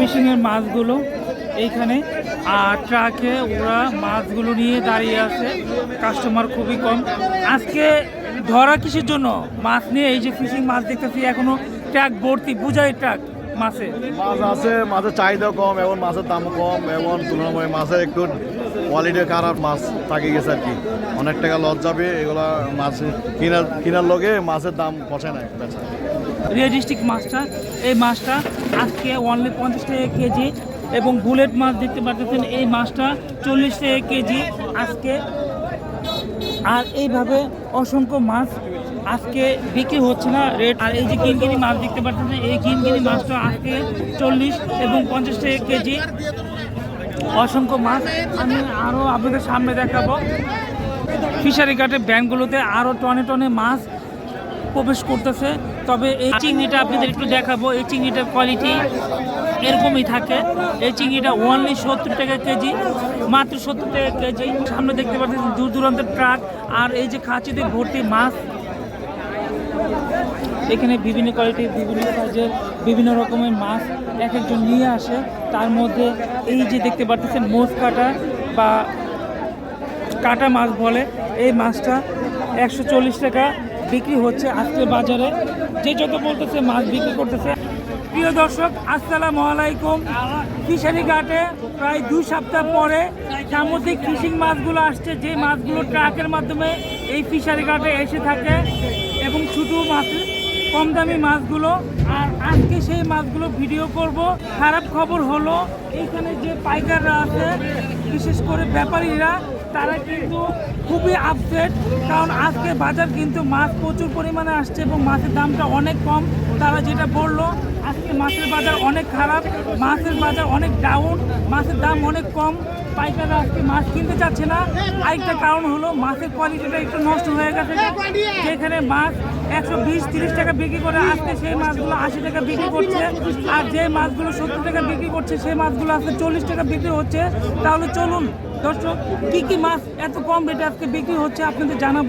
ফিশিংয়ের মাছগুলো এইখানে। আর ট্রাকে ওরা মাছগুলো নিয়ে দাঁড়িয়ে আছে। কাস্টমার খুবই কম। আজকে ধরা কিসের জন্য? মাছ নিয়ে এই যে ফিশিং মাছ দেখতেছি, এখনও ট্রাক ভর্তি। বুঝাই ট্রাক মাছে। মাছ আছে, মাছের চাহিদা কম, এবং মাছের দাম কম, এবং তুলনামূলক মাছের একটু কোয়ালিটি খারাপ মাছ থাকে গেছে আর কি। অনেক টাকা লস যাবে, এগুলা মাছ কিনার কিনার লগে মাছের দাম পচে না রিয়ালিস্টিক মাছটা এই মাছটা আজকে অনলি পঞ্চাশ টাকা কেজি এবং বুলেট মাছ দেখতে পাচ্ছেন এই মাছটা চল্লিশ টাকা কেজি আজকে। আর এইভাবে অসংখ্য মাছ আজকে বিক্রি হচ্ছে না রেট আর এই যে কিনকিনি মাছ দেখতে পাচ্ছেন, এই কিনকিনি মাছটা আজকে চল্লিশ এবং পঞ্চাশ টাকা কেজি অসংখ্য মাছ আমি আরও আপনাদের সামনে দেখাবো। ফিশারি ঘাটের ব্যাংকগুলোতে আরও টনে টনে মাছ প্রবেশ করতেছে। তবে এই চিংড়িটা আপনাদের একটু দেখাবো। এই চিংড়িটার কোয়ালিটি এরকমই থাকে। এই চিংড়িটা ওনলি সত্তর টাকা কেজি, মাত্র সত্তর টাকা কেজি। সামনে দেখতে পাচ্ছেন দূর দূরান্তের ট্রাক। আর এই যে খাঁচিতে ভর্তি মাছ, এখানে বিভিন্ন কোয়ালিটির বিভিন্ন সাইজের বিভিন্ন রকমের মাছ এক একজন নিয়ে আসে। তার মধ্যে এই যে দেখতে পাচ্ছেন মোজ কাটা বা কাটা মাছ বলে। এই মাছটা একশো চল্লিশ টাকা বিক্রি হচ্ছে আজকের বাজারে। যে যত বলতেছে, মাছ বিক্রি করতেছে। প্রিয় দর্শক, আসসালামু আলাইকুম। ফিশারি ঘাটে প্রায় দুই সপ্তাহ পরে সামুদ্রিক ফিশিং মাছগুলো আসছে। যে মাছগুলো ট্রাকের মাধ্যমে এই ফিশারি ঘাটে এসে থাকে এবং ছোটো মাছ কম দামি মাছগুলো। আর আজকে সেই মাছগুলো ভিডিও করব। খারাপ খবর হলো এইখানে যে পাইকাররা আছে, বিশেষ করে ব্যাপারীরা তারা কিন্তু খুবই আপসেট কারণ আজকে বাজার কিন্তু মাছ প্রচুর পরিমাণে আসছে এবং মাছের দামটা অনেক কম। তারা যেটা বলল, আজকে মাছের বাজার অনেক খারাপ, মাছের বাজার অনেক ডাউন মাছের দাম অনেক কম। পাইকাররা আজকে মাছ কিনতে চাচ্ছে না। আরেকটা কারণ হলো, মাছের কোয়ালিটিটা একটু নষ্ট হয়ে গেছে। যেখানে মাছ একশো বিশ, তিরিশ টাকা বিক্রি করে, আজকে সেই মাছগুলো আশি টাকা বিক্রি করছে। আর যে মাছগুলো সত্তর টাকা বিক্রি করছে, সেই মাছগুলো আজকে চল্লিশ টাকা বিক্রি হচ্ছে। তাহলে চলুন দর্শক, কি কি মাছ এত কম রেটে আজকে বিক্রি হচ্ছে আপনাদের জানাব।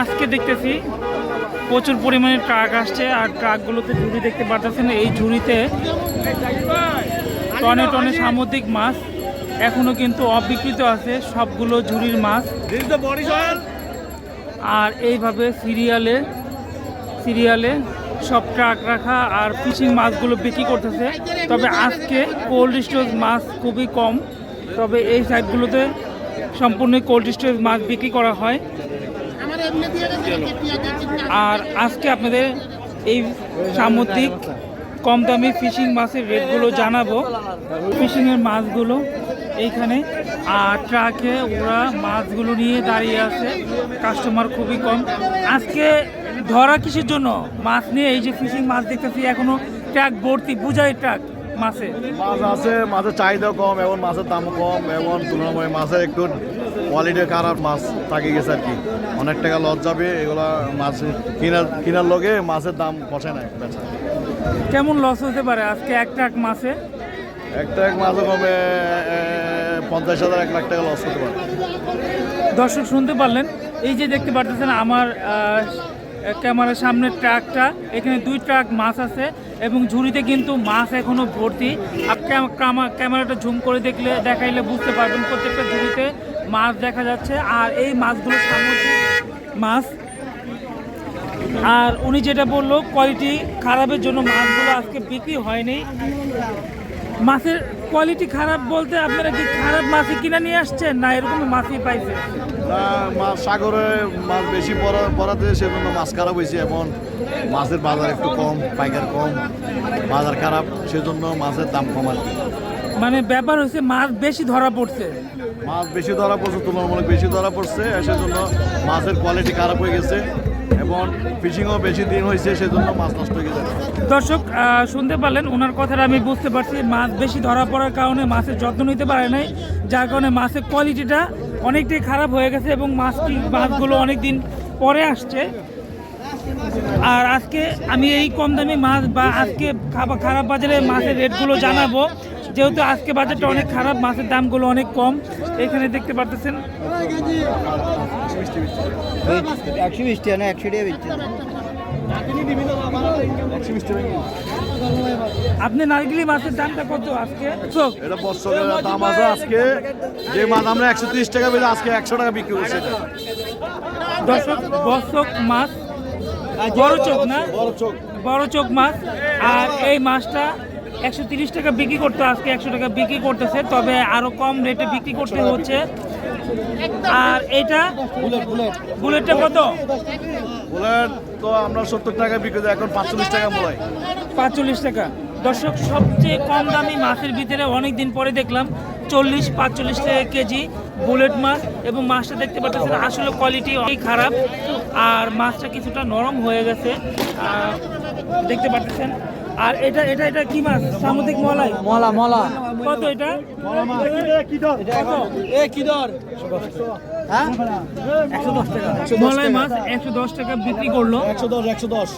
আজকে দেখতেছি প্রচুর পরিমাণে ট্রাক আসছে আর ট্রাকগুলোতে ঝুড়ি দেখতে পাচ্ছেন এই ঝুড়িতে টনে টনে সামুদ্রিক মাছ, এখনও কিন্তু অবিকৃত আছে, সবগুলো ঝুড়ির মাছ। আর এইভাবে সিরিয়ালে সিরিয়ালে সব ট্রাক রাখা আর ফিশিং মাছগুলো বিক্রি করতেছে। তবে আজকে কোল্ড স্টোরেজ মাছ খুবই কম। তবে এই সাইডগুলোতে সম্পূর্ণ কোল্ড স্টোরেজ মাছ বিক্রি করা হয়। আর আজকে আপনাদের এই সামুদ্রিক কম দামি ফিশিং মাছের রেটগুলো জানাব। ফিশিংয়ের মাছগুলো এইখানে। আর ট্রাকে ওরা মাছগুলো নিয়ে দাঁড়িয়ে আছে। কাস্টমার খুবই কম। আজকে ধরা কিসের জন্য? মাছ নিয়ে এই যে ফিশিং মাছ দেখতেছি, এখনও ট্রাক ভর্তি, বুঝাই ট্রাক। মাছে? মাছ আছে মাছের চাহিদা কম এবং মাছের দাম কম এবং তুলনামূলক মাছের একটু কোয়ালিটি খারাপ মাছ থাকে গেছে আর কি। অনেক টাকা লস যাবে এগুলা মাছ কিনার কিনার লগে মাছের দাম পচে না বেচা কেমন লস হতে পারে আজকে এক ট্রাক মাছে? এক মাছও কমে পঞ্চাশ হাজার এক লাখ টাকা লস হতে পারে। দর্শক শুনতে পারলেন এই যে দেখতে পারতেছেন আমার ক্যামেরার সামনে ট্রাকটা। এখানে দুই ট্রাক মাছ আছে এবং ঝুড়িতে কিন্তু মাছ এখনও ভর্তি। ক্যামেরাটা ঝুম করে দেখলে, দেখাইলে বুঝতে পারবেন প্রত্যেকটা ঝুড়িতে মাছ দেখা যাচ্ছে। আর এই মাছগুলো সামুদ্রিক মাছ। আর উনি যেটা বলল কোয়ালিটি খারাপের জন্য মাছগুলো আজকে বিক্রি হয়নি। মাছের কোয়ালিটি খারাপ বলতে আপনারা কি খারাপ মাছই কিনে নিয়ে আসছেন? না এরকম মাছই পাইছে না, মাছ সাগরে মাছ বেশি পড়া পড়াতে সেজন্য মাছ খারাপ হয়েছে। এখন মাছের বাজার একটু কম পাইকার কম বাজার খারাপ সেজন্য মাছের দাম কম আর কি। মানে ব্যাপার হচ্ছে মাছ বেশি ধরা পড়ছে। মাছ বেশি ধরা পড়ছে তুলনামূলক বেশি ধরা পড়ছে সেজন্য মাছের কোয়ালিটি খারাপ হয়ে গেছে। এবং ফিশিংও বেশি দিন হয়েছে, সেজন্য মাছ নষ্ট হয়ে গেছে। দর্শক শুনতে পারলেন, ওনার কথাটা আমি বুঝতে পারছি, মাছ বেশি ধরা পড়ার কারণে মাছের যত্ন নিতে পারে নাই, যার কারণে মাছের কোয়ালিটিটা অনেকটাই খারাপ হয়ে গেছে এবং মাছটি, মাছগুলো অনেক দিন পরে আসছে। আর আজকে আমি এই কম দামি মাছ বা আজকে খারাপ বাজারে মাছের রেটগুলো জানাব। যেহেতু আজকে বাজারটা অনেক খারাপ, মাছের দামগুলো অনেক কম, এখানে দেখতে পারতেছেন। একশো বিশ টাকা না একশো টাকা বেচছে আপনি নারকেলি মাছের দামটা কত আজকে? এটা বছরের দাম আছে আজকে। যে মাছ আমরা একশো তিরিশ টাকা বেজে আজকে একশো টাকা বিক্রি করছি দর্শক বসক মাছ বড় চোখ না? বড় চোখ। বড় চোখ মাছ। আর এই মাছটা একশো তিরিশ টাকা বিক্রি করতে আজকে একশো টাকা বিক্রি করতেছে। তবে আরও কম রেটে বিক্রি করতে হচ্ছে। আর এটা বুলেটটা কত? বলেন তো আমরা সত্তর টাকা বিক্রি এখন পাঁচচল্লিশ টাকা মোলাই পাঁচচল্লিশ টাকা। দর্শক সবচেয়ে কম দামি মাছের ভিতরে অনেক দিন পরে দেখলাম চল্লিশ পাঁচচল্লিশ টাকা কেজি বুলেট মাছ এবং মাছটা দেখতে পাচ্ছেন আসলে কোয়ালিটি অনেক খারাপ। আর মাছটা কিছুটা নরম হয়ে গেছে। দেখতে পাচ্ছেন আর এটা এটা এটা কি মাছ? সামুদ্রিক মলাই মলা মলা। কত এটা? হ্যাঁ? একশো দশ টাকা। মলাই মাছ একশো দশ টাকা বিক্রি করল। একশো দশ একশো দশ।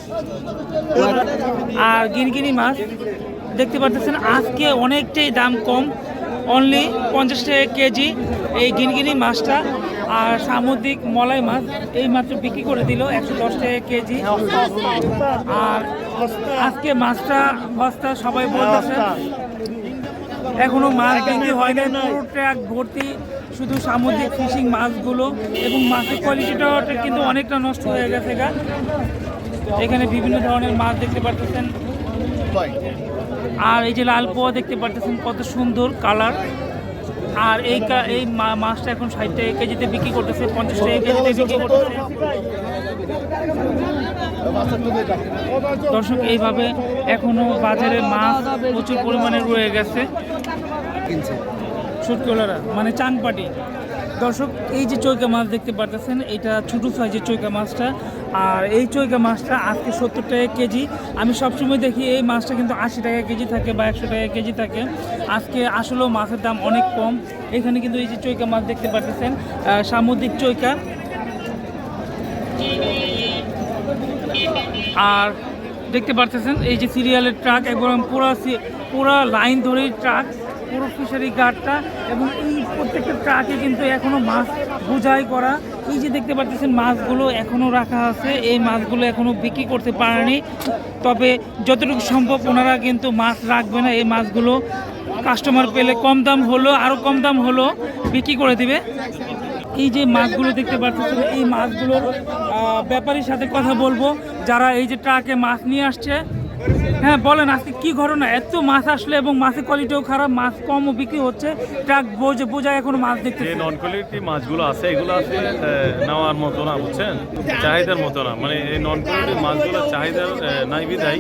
আর গিনগিনি মাছ দেখতে পাচ্ছেন আজকে অনেকটাই দাম কম। অনলি পঞ্চাশ টাকা কেজি। এই গিনগিনি মাছটা আর সামুদ্রিক মলাই মাছ, এই মাত্র বিক্রি করে দিল একশো দশ টাকা কেজি। আর আজকে মাছটা বস্তা সবাই বলতেছে, এখনও মাছ বিক্রি হয় না ট্র্যাক ভর্তি, শুধু সামুদ্রিক ফিশিং মাছগুলো এবং মাছের কোয়ালিটিটাও কিন্তু অনেকটা নষ্ট হয়ে গেছে গা। এখানে বিভিন্ন ধরনের মাছ দেখতে পাচ্ছেন আর এই যে লাল পোয়া দেখতে পাচ্ছেন কত সুন্দর কালার আর এই কা- এই মাছটা এখন ষাট টাকা কেজিতে বিক্রি করতেছে পঞ্চাশ টাকা কেজিতে বিক্রি করতেছে। দর্শক এইভাবে এখনও বাজারে মাছ প্রচুর পরিমাণে রয়ে গেছে। শুটকলারা মানে চানপাটি। দর্শক, এই যে চৈকা মাছ দেখতে পারতেছেন, এটা ছোটো সাইজের চৈকা মাছটা। আর এই চৈকা মাছটা আজকে সত্তর টাকা কেজি। আমি সবসময় দেখি এই মাছটা কিন্তু আশি টাকা কেজি থাকে বা একশো টাকা কেজি থাকে। আজকে আসলেও মাছের দাম অনেক কম। এখানে কিন্তু এই যে চৈকা মাছ দেখতে পারতেছেন সামুদ্রিক চৈকা। আর দেখতে পারতেছেন, এই যে সিরিয়ালের ট্রাক একদম পুরো পুরো লাইন ধরেই ট্রাক, পুরো ফিশারি গার্ডটা এবং এই প্রত্যেকটা ট্রাকে কিন্তু এখনও মাছ বোঝাই করা। এই যে দেখতে পাচ্ছেন, মাছগুলো এখনও রাখা আছে। এই মাছগুলো এখনও বিক্রি করতে পারেনি। তবে যতটুকু সম্ভব ওনারা কিন্তু মাছ রাখবে না। এই মাছগুলো কাস্টমার পেলে কম দাম হলো আরও কম দাম হলো, বিক্রি করে দিবে। এই যে মাছগুলো দেখতে পাচ্ছেন, এই মাছগুলোর ব্যাপারীর সাথে কথা বলব। যারা এই যে ট্রাকে মাছ নিয়ে আসছে হ্যাঁ বলেন আজকে কি ঘটনা? এত মাছ আসলে এবং মাছের কোয়ালিটিও খারাপ মাছ কমও বিক্রি হচ্ছে। ট্রাক বোঝে বোঝায় এখন মাছ যে নন কোয়ালিটি মাছগুলো আছে এগুলো আহ, নেওয়ার মতো না বুঝছেন? চাহিদার মতো না। মানে এই নন কোয়ালিটির মাছগুলো চাহিদার নাই বিধায়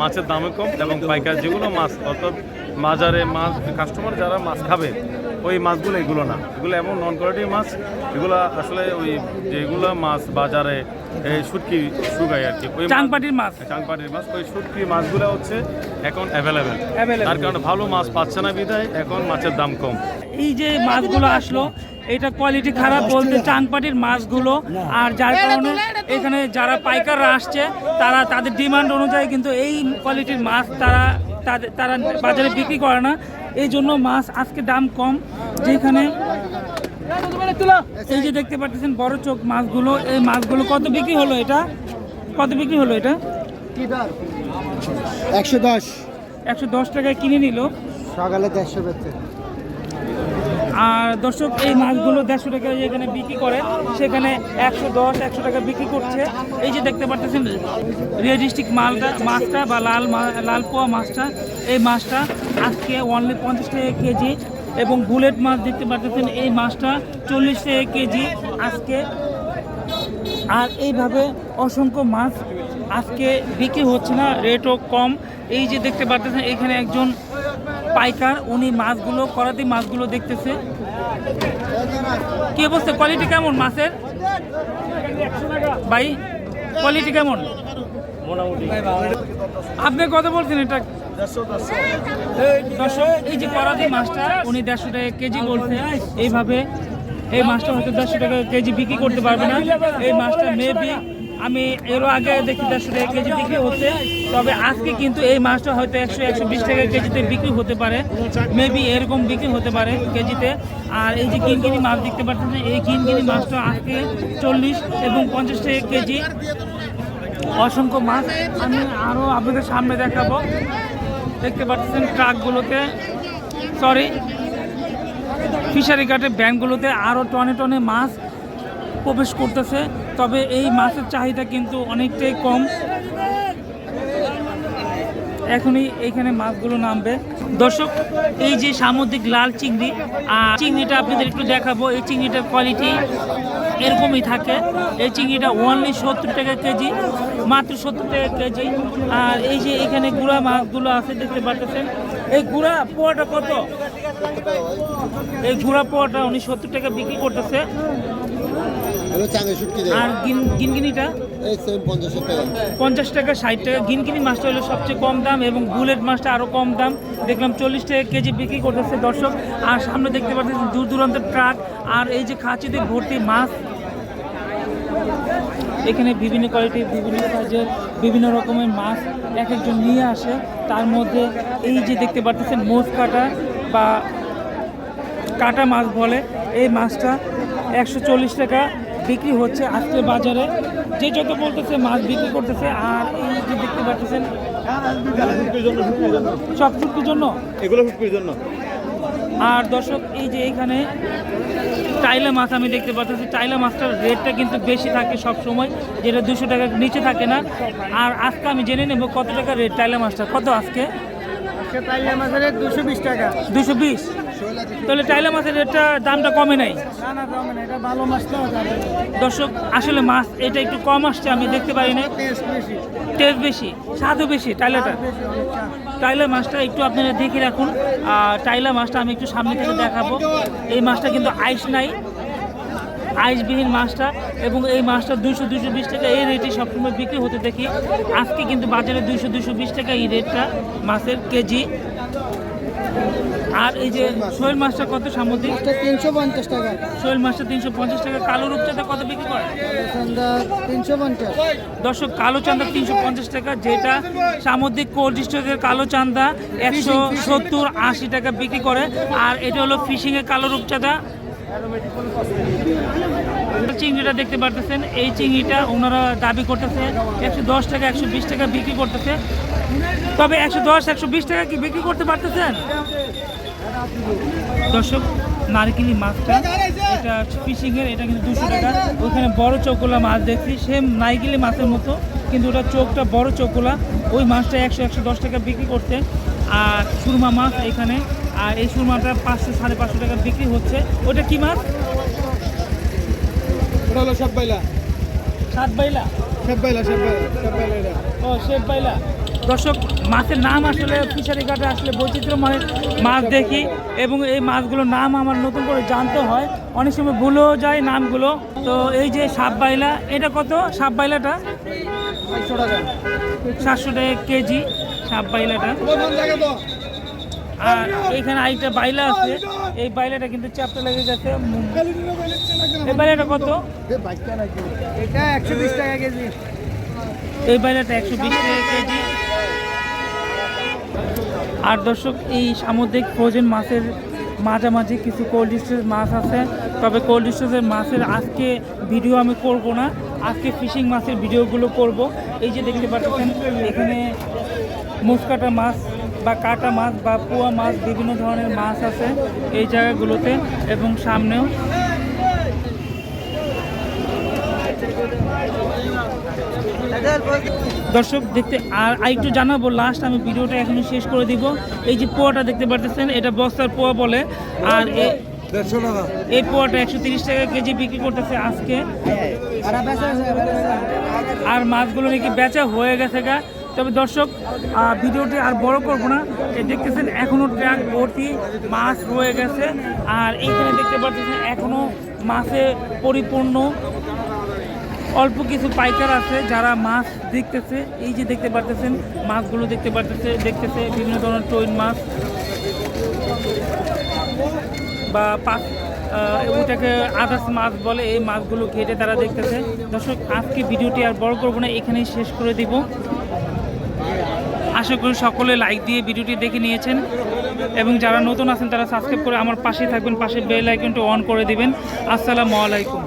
মাছের দামে কম এবং পাইকার যেগুলো মাছ অর্থাৎ বাজারে মাছ কাস্টমার যারা মাছ খাবে ওই মাছগুলো এগুলো না। এগুলো এমন নন কোয়ালিটির মাছ এগুলো আসলে ওই যেগুলো মাছ বাজারে এই শুটকি শুকায় আর কি। চাংপাটির মাছ। চাংপাটির মাছ। ওই শুটকি মাছগুলো হচ্ছে এখন অ্যাভেলেবেল। তার কারণে ভালো মাছ পাচ্ছে না বিধায় এখন মাছের দাম কম। এই যে মাছগুলো আসলো এটা কোয়ালিটি খারাপ বলতে চাংপাটির মাছগুলো আর যার কারণে এখানে যারা পাইকাররা আসছে তারা তাদের ডিমান্ড অনুযায়ী কিন্তু এই কোয়ালিটির মাছ তারা তাদের তারা বাজারে বিক্রি করে না। এই জন্য মাছ আজকে দাম কম। যেখানে এই যে দেখতে পাচ্ছেন বড় চোখ মাছগুলো এই মাছগুলো কত বিক্রি হলো এটা? কত বিক্রি হলো এটা? একশো দশ। একশো দশ টাকায় কিনে নিল। সকালে দেড়শো বেচছে আর দর্শক এই মাছগুলো দেড়শো টাকা যেখানে বিক্রি করে সেখানে একশো দশ একশো টাকা বিক্রি করছে। এই যে দেখতে পাচ্ছেন রিয়ালিস্টিক মালটা মাছটা বা লাল লাল পোয়া মাছটা এই মাছটা আজকে অনলি পঞ্চাশ টাকা কেজি এবং বুলেট মাছ দেখতে পাচ্ছেন এই মাছটা চল্লিশ টাকা কেজি আজকে। আর এইভাবে অসংখ্য মাছ আজকে বিক্রি হচ্ছে না রেটও কম। এই যে দেখতে পাচ্ছেন এখানে একজন পাইকার উনি মাছগুলো করাতি মাছগুলো দেখতেছে। কি অবস্থা? কোয়ালিটি কেমন মাছের? ভাই কোয়ালিটি কেমন? আপনি কত বলছেন এটা দর্শক, এই যে করাতি মাছটা, উনি দেড়শো টাকা কেজি বলছে। এইভাবে এই মাছটা হয়তো দেড়শো টাকা কেজি বিক্রি করতে পারবে না। এই মাছটা মেবি আমি এরও আগে দেখি দেড়শো টাকা কেজি বিক্রি হচ্ছে। তবে আজকে কিন্তু এই মাছটা হয়তো একশো একশো বিশ টাকা কেজিতে বিক্রি হতে পারে। মেবি এরকম বিক্রি হতে পারে কেজিতে। আর এই যে কিনকিনি মাছ দেখতে পাচ্ছেন, এই কিনকিনি মাছটা আজকে চল্লিশ এবং পঞ্চাশ টাকা কেজি। অসংখ্য মাছ আমি আরও আপনাদের সামনে দেখাবো। দেখতে পাচ্ছেন ট্রাকগুলোতে সরি ফিশারি ঘাটের ব্যাংকগুলোতে আরও টনে টনে মাছ প্রবেশ করতেছে। তবে এই মাছের চাহিদা কিন্তু অনেকটাই কম। এখনই এইখানে মাছগুলো নামবে। দর্শক এই যে সামুদ্রিক লাল চিংড়ি আর চিংড়িটা আপনাদের একটু দেখাবো। এই চিংড়িটার কোয়ালিটি এরকমই থাকে। এই চিংড়িটা ওনলি সত্তর টাকা কেজি মাত্র সত্তর টাকা কেজি। আর এই যে এখানে গুড়া মাছগুলো আছে দেখতে পাচ্ছেন? এই গুড়া পোয়াটা কত? এই গুড়া পোয়াটা উনি সত্তর টাকা বিক্রি করতেছে। আর গিন- গিনগিনিটা? পঞ্চাশ টাকা। ষাট টাকা। গিনগিনি মাছটা হলো সবচেয়ে কম দাম এবং বুলেট মাছটা আরও কম দাম। দেখলাম চল্লিশ টাকা কেজি বিক্রি করতেছে দর্শক। আর সামনে দেখতে পাচ্ছেন দূর দূরান্তের ট্রাক। আর এই যে খাঁচিতে ভর্তি মাছ, এখানে বিভিন্ন কোয়ালিটির বিভিন্ন সাইজের বিভিন্ন রকমের মাছ এক একজন নিয়ে আসে। তার মধ্যে এই যে দেখতে পাচ্ছেন মোজ কাটা বা কাটা মাছ বলে, এই মাছটা একশো চল্লিশ টাকা বিক্রি হচ্ছে আজকে বাজারে। যে যত বলতেছে মাছ বিক্রি করতেছে আর এই যে দেখতে পাচ্ছেন সব শুটকির জন্য? এগুলো শুটকির জন্য। আর দর্শক এই যে এখানে টাইলা মাছ আমি দেখতে পাচ্ছি টাইলা মাছটার রেটটা কিন্তু বেশি থাকে সব সময় যেটা দুশো টাকার নিচে থাকে না। আর আজকে আমি জেনে নেব কত টাকা রেট টাইলা মাছটা। কত আজকে? মাছের দুশো বিশ টাকা। দুশো বিশ? তাহলে টাইলা মাছের রেটটা দামটা কমে নাই? এটা দর্শক আসলে মাছ এটা একটু কম আসছে আমি দেখতে পারি না টেস্ট বেশি। স্বাদও বেশি টাইলাটা টাইলা মাছটা একটু আপনারা দেখে রাখুন। আর টাইলা মাছটা আমি একটু সামনে থেকে দেখাবো। এই মাছটা কিন্তু আইস নাই। আইসবিহীন মাছটা এবং এই মাছটা দুশো দুশো বিশ টাকা এই রেটে সবসময় বিক্রি হতে দেখি। আজকে কিন্তু বাজারে দুশো দুশো বিশ টাকা এই রেটটা মাছের কেজি। আর এই যে শোল মাছটা কত সামুদ্রিক? তিনশো পঞ্চাশ টাকা। শোল মাছটা তিনশো পঞ্চাশ টাকা। কালো রূপচাঁদা কত বিক্রি করে? তিনশো পঞ্চাশ। দর্শক কালো চান্দা তিনশো পঞ্চাশ টাকা যেটা সামুদ্রিক কোল্ড স্টোরের কালো চান্দা একশো সত্তর আশি টাকা বিক্রি করে। আর এটা হলো ফিশিংয়ের কালো রূপচাঁদা। চিংড়িটা দেখতে পারতেছেন, এই চিংড়িটা ওনারা দাবি করতেছে একশো দশ টাকা, একশো বিশ টাকা বিক্রি করতেছে। তবে একশো দশ, একশো বিশ টাকা কি বিক্রি করতে পারতেছেন? দর্শক, নারকেলি মাছটা, এটা ফিশিং এর এটা কিন্তু দুশো টাকা। ওইখানে বড় চোখগুলা মাছ দেখছি, সেম নাইকেলি মাছের মতো, কিন্তু ওটা চোখটা বড় চোখগুলা ওই মাছটা একশো একশো দশ টাকা বিক্রি করতে আর সুরমা মাছ এখানে আর এই সুরমাটা পাঁচশো সাড়ে পাঁচশো টাকা বিক্রি হচ্ছে। ওটা কি মাছ? ওটা হলো সব বাইলা। সাত বাইলা? ও বাইলা। দর্শক মাছের নাম আসলে ফিশারি ঘাটে আসলে বৈচিত্র্যময় মাছ দেখি এবং এই মাছগুলোর নাম আমার নতুন করে জানতে হয়। অনেক সময় ভুলেও যায় নামগুলো। তো এই যে সাপ বাইলা এটা কত? সাপ বাইলাটা? একশো টাকা। সাতশো টাকা কেজি সাপ বাইলাটা। আর এখানে আরেকটা বাইলা আছে। এই বাইলাটা কিন্তু চ্যাপটা লেগে গেছে। এই বাইলাটা কত? এটা একশো বিশ টাকা কেজি। এই বাইলাটা একশো বিশ টাকা কেজি। আর দর্শক এই সামুদ্রিক ফ্রোজেন মাছের মাঝামাঝি কিছু কোল্ড স্টোরেজ মাছ আছে। তবে কোল্ড স্টোরেজের মাছের আজকে ভিডিও আমি করব না। আজকে ফিশিং মাছের ভিডিওগুলো করব। এই যে দেখতে পাচ্ছেন এখানে মুসকাটা মাছ বা কাটা মাছ বা পোয়া মাছ, বিভিন্ন ধরনের মাছ আছে এই জায়গাগুলোতে এবং সামনেও। দর্শক, দেখতে আর আরেকটু জানাব লাস্ট আমি ভিডিওটা এখনই শেষ করে দিব। এই যে পোয়াটা দেখতে পারতেছেন, এটা বস্তার পোয়া বলে। আর এই পোয়াটা একশো তিরিশ টাকা কেজি বিক্রি করতেছে আজকে। আর মাছগুলো নাকি বেচা হয়ে গেছে গা। তবে দর্শক ভিডিওটি আর বড় করব না। দেখতেছেন এখনও ট্রাক ভর্তি মাছ রয়ে গেছে। আর এইখানে দেখতে পাচ্ছেন এখনও মাছে পরিপূর্ণ অল্প কিছু পাইকার আছে যারা মাছ দেখতেছে। এই যে দেখতে পারতেছেন মাছগুলো দেখতে পারতেছে দেখতেছে বিভিন্ন ধরনের টইন মাছ বা আহ, ওইটাকে আদার্স মাছ বলে এই মাছগুলো ঘেটে তারা দেখতেছে। দর্শক আজকে ভিডিওটি আর বড় করব না এখানেই শেষ করে দিব। আশা করি সকলে লাইক দিয়ে ভিডিওটি দেখে নিয়েছেন এবং যারা নতুন আছেন তারা সাবস্ক্রাইব করে আমার পাশে থাকবেন, পাশে বেল আইকনটি অন করে দিবেন। আসসালামু আলাইকুম।